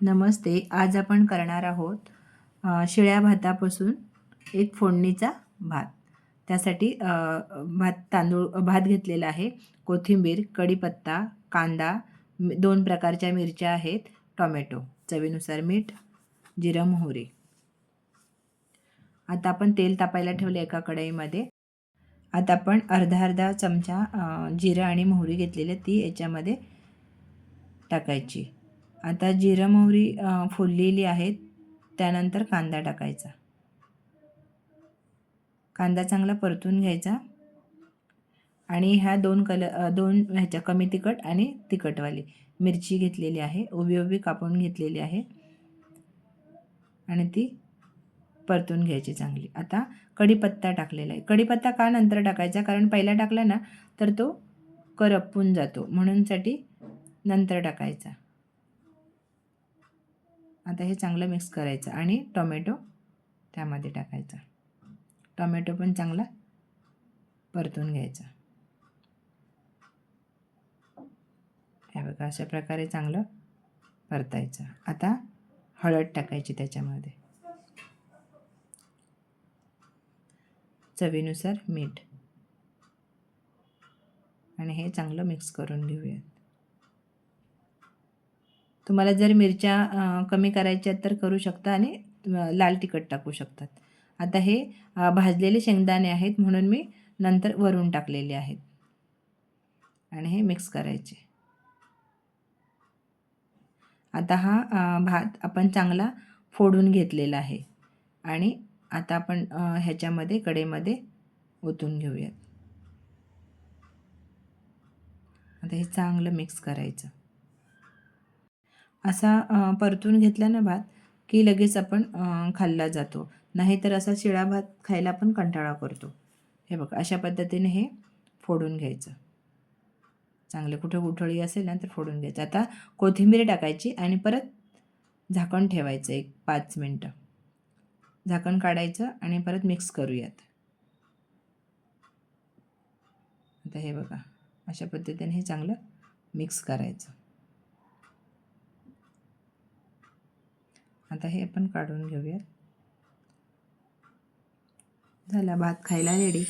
नमस्ते. आज आपण करणार आहोत शिळ्या भातापासून एक फोडणीचा भात. त्यासाठी भात तांदूळ भात घेतलेला आहे. कोथिंबीर कढीपत्ता कांदा दोन प्रकारच्या मिरच्या आहेत टोमॅटो चवीनुसार मीठ जिरं मोहरी. आता आपण तेल तापायला ठेवले एका कढईमध्ये. आता आपण अर्धा अर्धा चमचा जिरं आणि मोहरी घेतलेली ती याच्यामध्ये टाकायची. आता जिरं मोहरी फुललेली आहेत. त्यानंतर कांदा टाकायचा. कांदा चांगला परतून घ्यायचा. आणि ह्या दोन कलर दोन ह्याच्या कमी तिखट आणि तिखटवाली. मिरची घेतलेली आहे. उभी उभी कापून घेतलेली आहे. आणि ती परतून घ्यायची चांगली. आता कढीपत्ता टाकलेला आहे. कढीपत्ता का नंतर टाकायचा? कारण पहिला टाकला ना तर तो करपून जातो. म्हणूनसाठी नंतर टाकायचा. आता हे चांगलं मिक्स करायचं आणि टोमॅटो त्यामध्ये टाकायचा. टोमॅटो पण चांगला परतून घ्यायचा. हे बघा अशा प्रकारे चांगलं परतायचं. आता हळद टाकायची त्याच्यामध्ये. चवीनुसार मीठ. आणि हे चांगलं मिक्स करून घेऊयात. तुम्हाला जर मिरच्या कमी करायच्या तर करू शकता आणि लाल तिखट टाकू शकतात. आता हे भाजलेले शेंगदाणे आहेत म्हणून मी नंतर वरून टाकलेले आहेत. आणि हे मिक्स करायचे. आता हा भात आपण चांगला फोडून घेतलेला आहे. आणि आता आपण ह्याच्यामध्ये कडेमध्ये ओतून घेऊयात. आता हे चांगलं मिक्स करायचं. असा परतून घेतला ना भात की लगेच आपण खाल्ला जातो. नाहीतर असा शिळा भात खायला पण कंटाळा करतो. हे बघ अशा पद्धतीने हे फोडून घ्यायचं. चांगले कुठं गुठळी असेल ना तर फोडून घ्यायचं. आता कोथिंबीर टाकायची आणि परत झाकण ठेवायचं एक पाच मिनटं. झाकण काढायचं आणि परत मिक्स करूयात. आता हे बघा अशा पद्धतीने हे चांगलं मिक्स करायचं. आता हे आपण काढून घेऊयात. झाला भात खायला रेडी